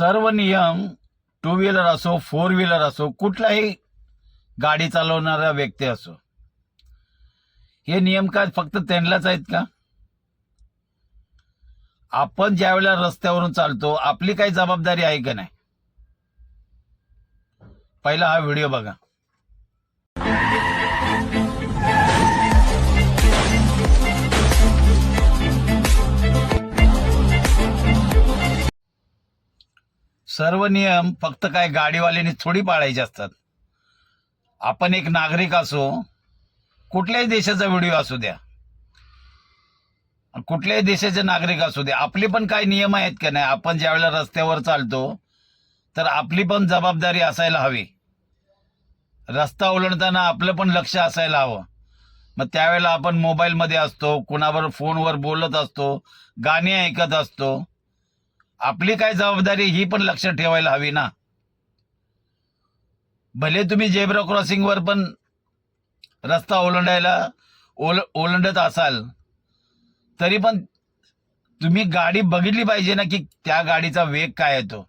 सर्व नियम two wheeler असो फोर व्हीलर असो कुठलाही गाडी चालवणारा व्यक्ती असो. हे नियम काय फक्त त्यांनाच आहेत का? आपण ज्या वेळेला रस्त्यावरून चालतो आपली काही जबाबदारी आहे का नाही? पहिला हा व्हिडिओ बघा. सर्व नियम फक्त काय गाडीवाल्यांनी थोडी पाळायचे असतात. आपण एक नागरिक असो कुठल्याही देशाचा व्हिडिओ असू द्या. कुठल्याही देशाचे नागरिक असू द्या आपले पण काही नियम आहेत का नाही? आपण ज्यावेळेला रस्त्यावर चालतो तर आपली पण जबाबदारी असायला हवी. रस्ता ओलांडताना आपलं पण लक्ष असायला हवं. मग त्यावेळेला आपण मोबाईलमध्ये असतो कुणावर फोनवर बोलत असतो गाणी ऐकत असतो. आपली काय जबाबदारी ही पण लक्षात ठेवायला हवी ना. भले तुम्ही जेब्रा क्रॉसिंगवर पण रस्ता ओलांडायला ओल ओलांडत असाल तरी पण तुम्ही गाडी बघितली पाहिजे ना की त्या गाडीचा वेग काय येतो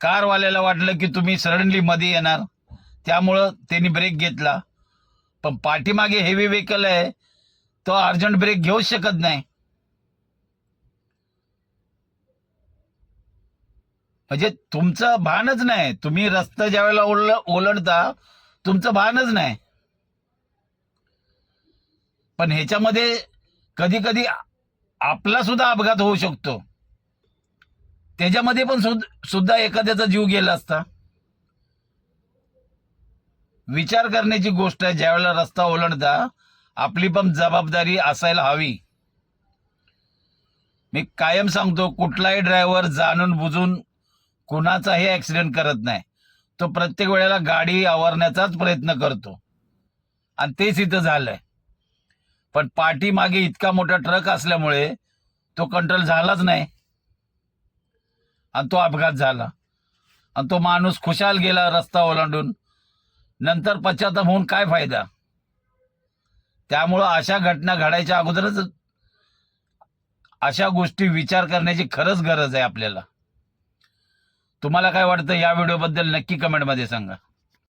कारवाल्याला वाटलं की तुम्ही सडनली मध्ये येणार त्यामुळं त्यांनी ब्रेक घेतला. पण पाठीमागे हेवी व्हेकल आहे तो अर्जंट ब्रेक घेऊच शकत नाही. म्हणजे तुमचं भानच नाही. तुम्ही रस्ता ज्या वेळेला ओल ओलांडता तुमचं भानच नाही. पण ह्याच्यामध्ये कधी कधी आपला सुद्धा अपघात होऊ शकतो. त्याच्यामध्ये पण सुद- सुद्धा एखाद्याचा जीव गेला असता. विचार करण्याची गोष्ट आहे ज्यावेळेला रस्ता ओलांडता आपली पण जबाबदारी असायला हवी. मी कायम सांगतो कुठलाही ड्रायव्हर जाणून बुजून कुणाचाही ऍक्सिडेंट करत नाही. तो प्रत्येक वेळेला गाडी आवरण्याचाच प्रयत्न करतो. आणि तेच इथं झालंय. पण पाठीमागे इतका मोठा ट्रक असल्यामुळे तो कंट्रोल झालाच नाही. आणि तो अपघात झाला. आणि तो माणूस खुशाल गेला रस्ता ओलांडून. नंतर पश्चाताप होऊन काय फायदा? त्यामुळं अशा घटना घडायच्या अगोदरच अशा गोष्टी विचार करण्याची खरंच गरज आहे आपल्याला. तुम्हाला काय वाटतं या व्हिडिओबद्दल नक्की कमेंटमध्ये सांगा.